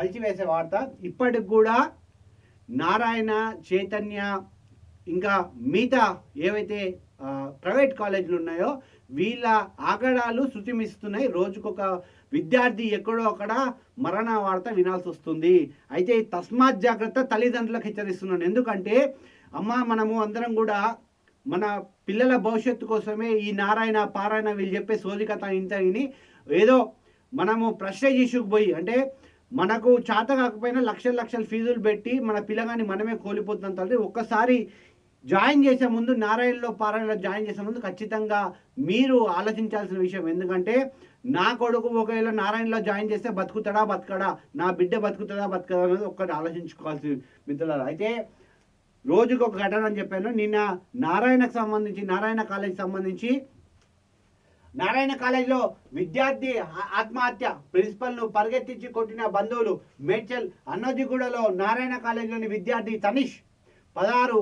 కలిసివేసే వార్త ఇప్పటికి కూడా నారాయణ చైతన్య ఇంకా మిగతా ఏవైతే ప్రైవేట్ కాలేజీలు ఉన్నాయో వీళ్ళ ఆగడాలు శృతిమిస్తున్నాయి. రోజుకొక విద్యార్థి ఎక్కడో అక్కడ మరణ వార్త వినాల్సి వస్తుంది. అయితే తస్మాత్ జాగ్రత్త తల్లిదండ్రులకు హెచ్చరిస్తున్నాను. ఎందుకంటే అమ్మ మనము అందరం కూడా మన పిల్లల భవిష్యత్తు కోసమే ఈ నారాయణ పారాయణ వీళ్ళు చెప్పే సోది కథ ఇంత విని ఏదో మనము ప్రశ్న ఇష్యూకి పోయి అంటే మనకు చేత కాకపోయినా లక్షల లక్షల ఫీజులు పెట్టి మన పిల్లగాని మనమే కోల్పోతున్నాం తల్లి. ఒక్కసారి జాయిన్ చేసే ముందు నారాయణలో పారాయణలో జాయిన్ చేసే ముందు ఖచ్చితంగా మీరు ఆలోచించాల్సిన విషయం. ఎందుకంటే నా కొడుకు ఒకవేళ నారాయణలో జాయిన్ చేస్తే బతుకుతాడా బతకడా? నా బిడ్డ బతుకుతాడా బతకడా అనేది ఒక్కటి ఆలోచించుకోవాల్సి మిత్రులారా. అయితే రోజుకు ఒక ఘటన అని చెప్పాను. నిన్న నారాయణకు సంబంధించి నారాయణ కాలేజీకి సంబంధించి నారాయణ కాలేజీలో విద్యార్థి ఆత్మహత్య ప్రిన్సిపల్ను పరిగెత్తించి కొట్టిన బంధువులు మేడ్చల్ అన్నోజిగూడలో నారాయణ కాలేజీలోని విద్యార్థి తనిష్. పదహారు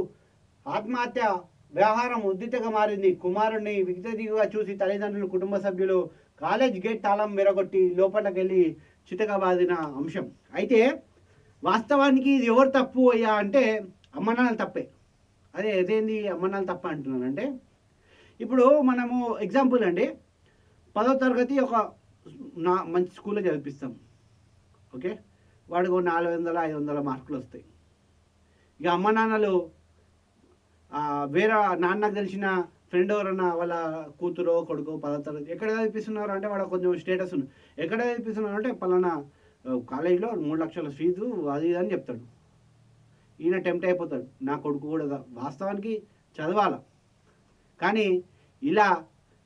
ఆత్మహత్య వ్యవహారం ఉద్దితగా మారింది. కుమారుడిని విగతదిగా చూసి తల్లిదండ్రులు కుటుంబ సభ్యులు కాలేజ్ గేట్ తాళం మెరగొట్టి లోపలికెళ్ళి చితకబాదిన చితగా అంశం. అయితే వాస్తవానికి ఇది ఎవరు తప్పు అయ్యా అంటే అమ్మనాన్నలు తప్పే. అదే అదేంది అమ్మనాన్నలు తప్ప అంటున్నానంటే ఇప్పుడు మనము ఎగ్జాంపుల్ అండి పదో తరగతి ఒక నా మంచి స్కూల్లో చదివిస్తాం ఓకే వాడికి నాలుగు వందల ఐదు వందల మార్కులు వస్తాయి. ఇక అమ్మ నాన్నలు వేరే నాన్నకు తెలిసిన ఫ్రెండ్ ఎవరన్నా వాళ్ళ కూతురో కొడుకో పదో తరగతి ఎక్కడ చదివిస్తున్నారు అంటే వాడు కొంచెం స్టేటస్ ఉంది ఎక్కడ చదివిస్తున్నారు అంటే పలానా కాలేజీలో మూడు లక్షల ఫీజు అది ఇది అని చెప్తాడు. ఈయన టెంప్ట్ అయిపోతాడు. నా కొడుకు కూడా వాస్తవానికి చదవాలా? కానీ ఇలా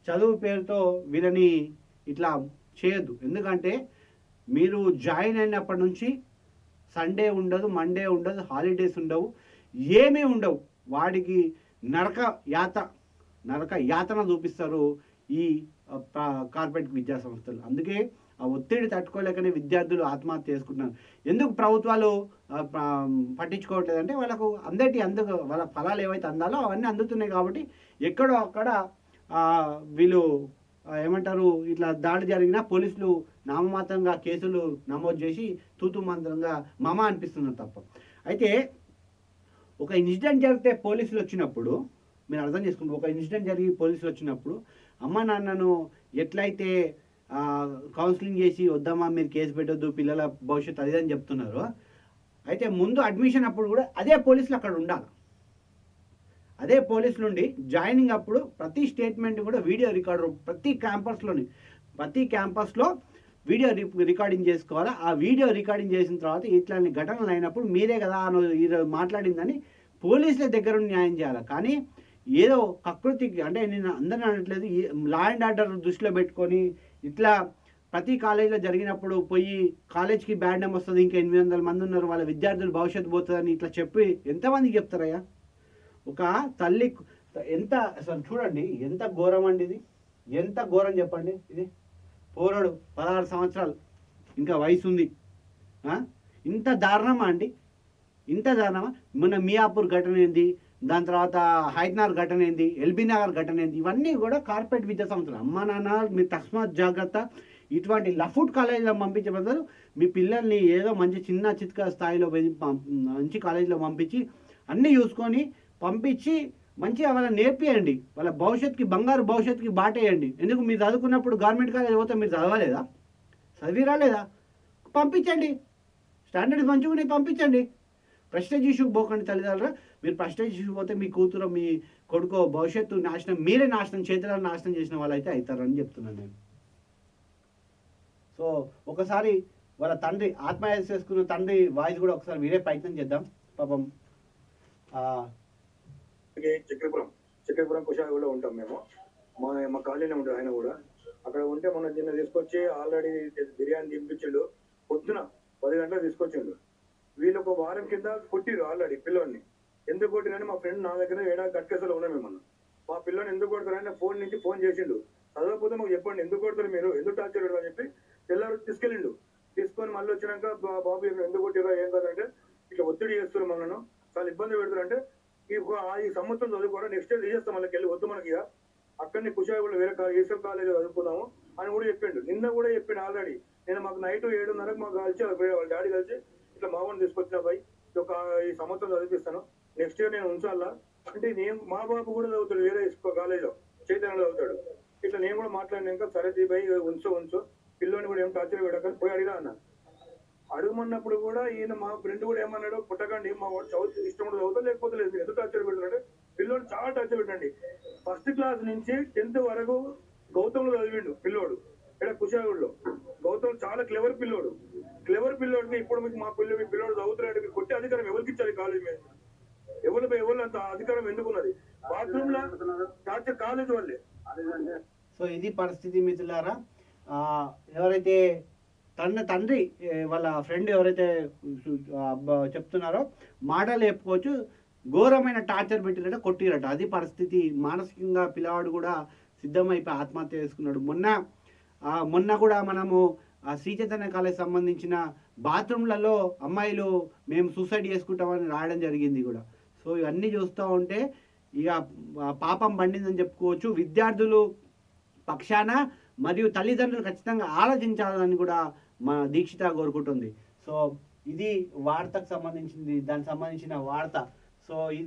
చదువు పేరుతో వీళ్ళని ఇట్లా చేయొద్దు. ఎందుకంటే మీరు జాయిన్ అయినప్పటి నుంచి సండే ఉండదు మండే ఉండదు హాలిడేస్ ఉండవు ఏమీ ఉండవు. వాడికి నరక యాత నరక యాతన చూపిస్తారు ఈ కార్పొరేట్ విద్యా సంస్థలు అందుకే ఆ ఒత్తిడి తట్టుకోలేకనే విద్యార్థులు ఆత్మహత్య చేసుకుంటున్నారు. ఎందుకు ప్రభుత్వాలు పట్టించుకోవట్లేదంటే వాళ్ళకు అందటి అందుకు వాళ్ళ ఫలాలు ఏవైతే అందాలో అవన్నీ అందుతున్నాయి కాబట్టి ఎక్కడో అక్కడ వీళ్ళు ఏమంటారు ఇట్లా దాడి జరిగినా పోలీసులు నామమాత్రంగా కేసులు నమోదు చేసి తూతు మంత్రంగా మమ అనిపిస్తున్నారు తప్ప. అయితే ఒక ఇన్సిడెంట్ జరిగితే పోలీసులు వచ్చినప్పుడు మీరు అర్థం చేసుకుంటారు ఒక ఇన్సిడెంట్ జరిగి పోలీసులు వచ్చినప్పుడు అమ్మ నాన్నను ఎట్లయితే కౌన్సిలింగ్ చేసి వద్దమ్మా మీరు కేసు పెట్టొద్దు పిల్లల భవిష్యత్తు అదే అని చెప్తున్నారు అయితే ముందు అడ్మిషన్ అప్పుడు కూడా అదే పోలీసులు అక్కడ ఉండాలి. అదే పోలీసులు ఉండి జాయినింగ్ అప్పుడు ప్రతి స్టేట్మెంట్ కూడా వీడియో రికార్డు ప్రతి క్యాంపస్లోని ప్రతి క్యాంపస్లో వీడియో రికార్డింగ్ చేసుకోవాలి. ఆ వీడియో రికార్డింగ్ చేసిన తర్వాత ఇట్లాంటి ఘటనలు అయినప్పుడు మీరే కదా ఈరోజు మాట్లాడిందని పోలీసుల దగ్గర న్యాయం చేయాలి. కానీ ఏదో కకృతికి అంటే నేను అందరిని అనట్లేదు లా అండ్ ఆర్డర్ దృష్టిలో పెట్టుకొని ఇట్లా ప్రతి కాలేజీలో జరిగినప్పుడు పోయి కాలేజ్కి బ్యాడ్ నేమ్ వస్తుంది ఇంకా ఎనిమిది వందల మంది ఉన్నారు వాళ్ళ విద్యార్థులు భవిష్యత్తు పోతుందని ఇట్లా చెప్పి ఎంతమందికి చెప్తారయ్యా? ఒక తల్లి ఎంత అసలు చూడండి ఎంత ఘోరం అండి ఇది. ఎంత ఘోరం చెప్పండి ఇది. పోరాడు పదహారు సంవత్సరాలు ఇంకా వయసు ఉంది ఇంత దారుణమా అండి? ఇంత దారుణమా? మన మియాపూర్ ఘటన ఏంది? దాని తర్వాత హైదనార్ ఘటన ఏంది? ఎల్బీ నగర్ ఘటన ఏంది? ఇవన్నీ కూడా కార్పొరేట్ విద్యా సంస్థలు. అమ్మ నాన్న మీ తస్మాత్ జాగ్రత్త. ఇటువంటి లఫుడ్ కాలేజీలో పంపించే బదులు మీ పిల్లల్ని ఏదో మంచి చిన్న చిత్క స్థాయిలో మంచి కాలేజీలో పంపించి అన్నీ చూసుకొని పంపించి మంచిగా వాళ్ళని నేర్పియండి. వాళ్ళ భవిష్యత్తుకి బంగారు భవిష్యత్తుకి బాటేయండి. ఎందుకు? మీరు చదువుకున్నప్పుడు గవర్నమెంట్ కాలేజ్ పోతే మీరు చదవలేదా? చదివి రాలేదా పంపించండి. స్టాండర్డ్ మంచిగా పంపించండి. ప్రెస్టేజ్ ఇష్యూకి పోకండి తల్లిదండ్రులు. మీరు ప్రెస్టేజ్ ఇష్యూ పోతే మీ కూతురు మీ కొడుకు భవిష్యత్తు నాశనం మీరే నాశనం చేతుల నాశనం చేసిన వాళ్ళైతే అవుతారని చెప్తున్నాను నేను. సో ఒకసారి వాళ్ళ తండ్రి ఆత్మహత్య చేసుకున్న తండ్రి వాయిస్ కూడా ఒకసారి మీరే ప్రయత్నం చేద్దాం. పాపం చక్రపురం చక్రపురం కుషాయిలో ఉంటాం మేము. మా మా కాలనీలో ఉంటాడు ఆయన కూడా. అక్కడ ఉంటే మొన్న నిన్న తీసుకొచ్చి ఆల్రెడీ బిర్యానీ తినిపించిండు. పొద్దున పది గంటలకు తీసుకొచ్చిండు. వీళ్ళు ఒక వారం కింద కొట్టిరు ఆల్రెడీ పిల్లోని ఎందుకు కొట్టిరని మా ఫ్రెండ్ నా దగ్గర ఏడా గట్కేసలో ఉన్నాం మేము మా పిల్లని ఎందుకు కొడతారని ఫోన్ నుంచి ఫోన్ చేసిండు. చదవకపోతే మాకు చెప్పండి ఎందుకు కొడతారు మీరు? ఎందుకు టార్చర్ పెడతారు అని చెప్పి తెల్లారు తీసుకెళ్ళిండు. తీసుకొని మళ్ళీ వచ్చినాక బాబు ఎందుకు కొట్టిరా ఏం కదంటే ఇట్లా ఒత్తిడి చేస్తున్నారు మనను చాలా ఇబ్బంది పెడతారంటే ఈ ఆ ఈ సంవత్సరం చదువుకోవడం నెక్స్ట్ ఇయర్ తీసేస్తాం మళ్ళీ వెళ్ళి వద్దు మనకి అక్కడనే అక్కడిని కుషాయి కూడా వేరే కాలేజ్ ఈశ్వర్ కాలేజ్ చదువుకుందాము అని కూడా చెప్పిండు. నిన్న కూడా చెప్పిండు ఆల్రెడీ. నేను మాకు నైట్ ఏడున్నరకు మాకు కలిసి వాళ్ళ డాడీ కలిసి ఇట్లా మావాడిని తీసుకొచ్చిన పోయి ఒక ఈ సంవత్సరం చదివిస్తాను నెక్స్ట్ ఇయర్ నేను ఉంచాలా? అంటే నేను మా బాబు కూడా చదువుతాడు వేరే కాలేజ్లో చైతన్యలో చదువుతాడు. ఇట్లా నేను కూడా మాట్లాడినాక సరే దీ భయ్ ఉంచు ఉంచు. పిల్లోని కూడా ఏం టార్చర్ పెట్టకని పోయి అడిగా అన్న. అడుగుమన్నప్పుడు కూడా ఈయన మా ఫ్రెండ్ కూడా ఏమన్నాడు పుట్టకండి మా వాడు చదువు ఇష్టం కూడా చదువుతా లేకపోతే లేదు. ఎందుకు టార్చర్ పెడుతున్నాడు? పిల్లోడు చాలా టార్చర్ పెట్టండి. ఫస్ట్ క్లాస్ నుంచి టెన్త్ వరకు గౌతమ్లో చదివిండు పిల్లోడు. ఇక్కడ కుషాగుడిలో. గౌతమ్ చాలా క్లెవర్ పిల్లోడు. క్లెవర్ పిల్లోడికి ఇప్పుడు మీకు మా పిల్లలు మీ పిల్లోడు చదువుతున్నాడు మీకు కొట్టే అధికారం ఎవరికి ఇచ్చారు కాలేజ్ మీద? ఎవరు ఎవరు అంత అధికారం ఎందుకున్నది బాత్రూమ్లో టార్చర్ కాలేజ్ వాళ్ళే. సో ఇది పరిస్థితి మిత్రులారా. ఆ, ఎవరైతే తన తండ్రి వాళ్ళ ఫ్రెండ్ ఎవరైతే చెప్తున్నారో మాటలు చెప్పుకోవచ్చు. ఘోరమైన టార్చర్ పెట్టిరట కొట్టిరట. అది పరిస్థితి. మానసికంగా పిల్లవాడు కూడా సిద్ధమైపోయి ఆత్మహత్య చేసుకున్నాడు. మొన్న ఆ, మొన్న కూడా మనము ఆ శ్రీ చైతన్య కాలేజ్ సంబంధించిన బాత్రూమ్లలో అమ్మాయిలు మేము సూసైడ్ చేసుకుంటామని రాయడం జరిగింది కూడా. సో ఇవన్నీ చూస్తూ ఉంటే ఇక పాపం పండిందని చెప్పుకోవచ్చు. విద్యార్థులు పక్షాన మరియు తల్లిదండ్రులు ఖచ్చితంగా ఆలోచించాలని కూడా మన దీక్షిత కోరుకుంటుంది. సో ఇది వార్తకు సంబంధించింది దానికి సంబంధించిన వార్త. సో ఇది